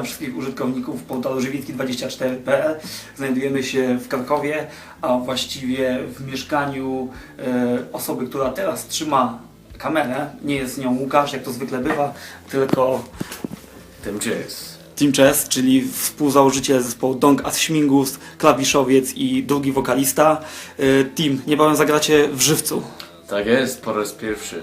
witam wszystkich użytkowników portalu żywicki24.pl. Znajdujemy się w Krakowie, a właściwie w mieszkaniu e, osoby, która teraz trzyma kamerę. Nie jest nią Łukasz, jak to zwykle bywa, tylko Tym Jace. Team Chess, czyli współzałożyciel zespołu Dong As Śmigus, klawiszowiec i drugi wokalista. E, Team, niebawem zagracie w żywcu. Tak jest, po raz pierwszy.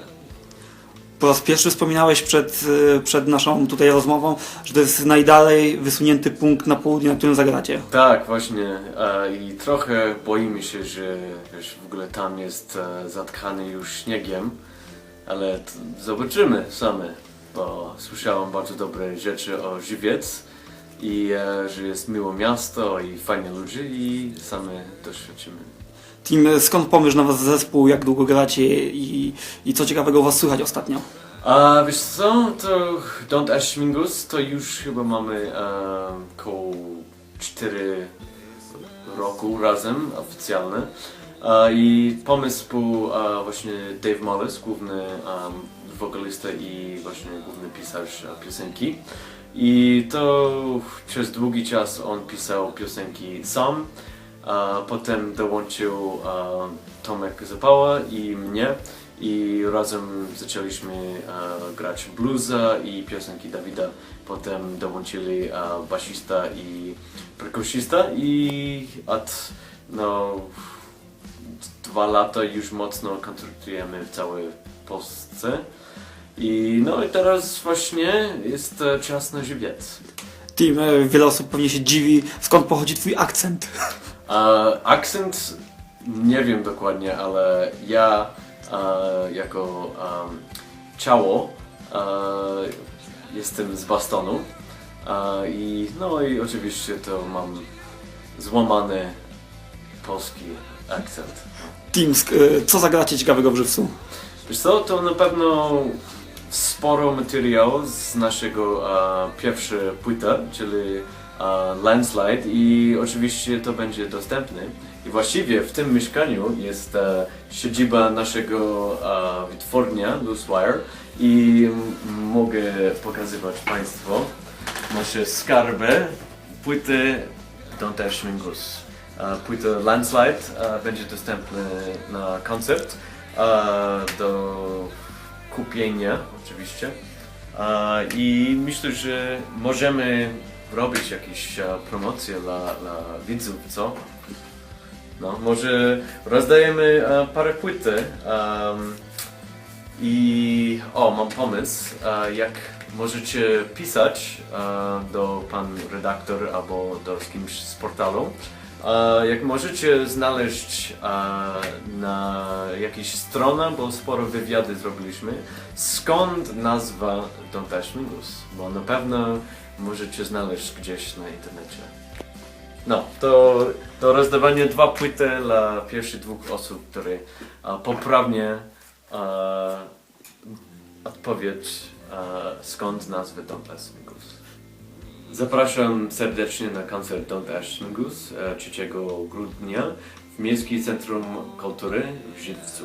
Po raz pierwszy wspominałeś przed, e, przed naszą tutaj rozmową, że to jest najdalej wysunięty punkt na południe, na którym zagracie. Tak, właśnie. E, I trochę boimy się, że wiesz, w ogóle tam jest e, zatkany już śniegiem, ale zobaczymy same, bo słyszałem bardzo dobre rzeczy o Żywiec i e, że jest miło miasto i fajni ludzie i same doświadczymy. Team, e, skąd pomysł na was zespół, jak długo gracie i, i co ciekawego was słychać ostatnio? A wiesz co, to Don't Ash Mingus to już chyba mamy e, koło 4 roku razem oficjalne. E, I pomysł był e, właśnie Dave Mollis, główny um, wokalista i właśnie główny pisarz e, piosenki. I to przez długi czas on pisał piosenki sam. Potem dołączył Tomek Zapała i mnie i razem zaczęliśmy grać bluesa i piosenki Dawida. Potem dołączyli basista i perkusista i od no, dwa lata już mocno koncertujemy w całej Polsce. I no i teraz właśnie jest e, czas na żywiec. Team, e, wiele osób pewnie się dziwi, skąd pochodzi twój akcent. E, akcent nie wiem dokładnie, ale ja e, jako em, ciało e, jestem z Bostonu e, i no i oczywiście to mam złamany polski akcent. Team, sk- e, co zagracie ciekawego w żywcu? Wiesz co, to na pewno sporo materiału z naszego e, pierwszej płyty, czyli Landslide i oczywiście to będzie dostępne. I właściwie w tym mieszkaniu jest e, siedziba naszego e, wytwórnia Loosewire i m- mogę pokazywać Państwu nasze skarby, płyty Don't Ash Mingus. E, Płyta Landslide e, będzie dostępna na koncert e, do kupienia oczywiście. E, I myślę, że możemy robić jakieś e, promocje dla, dla widzów, co? No, może rozdajemy e, parę płyty em, i o, mam pomysł, e, jak możecie pisać do pan redaktor albo do kimś z portalu. E, Jak możecie znaleźć e, na jakiejś stronę, bo sporo wywiady zrobiliśmy, skąd nazwa Don't Mingus, bo na pewno możecie znaleźć gdzieś na internecie. No, to, to rozdawanie dwa płyty dla pierwszych dwóch osób, które e, poprawnie odpowiedź skąd nazwy Don't Mingus. Zapraszam serdecznie na koncert Don't Ash Mingus e, 3 grudnia w Miejskim Centrum Kultury w Żywcu.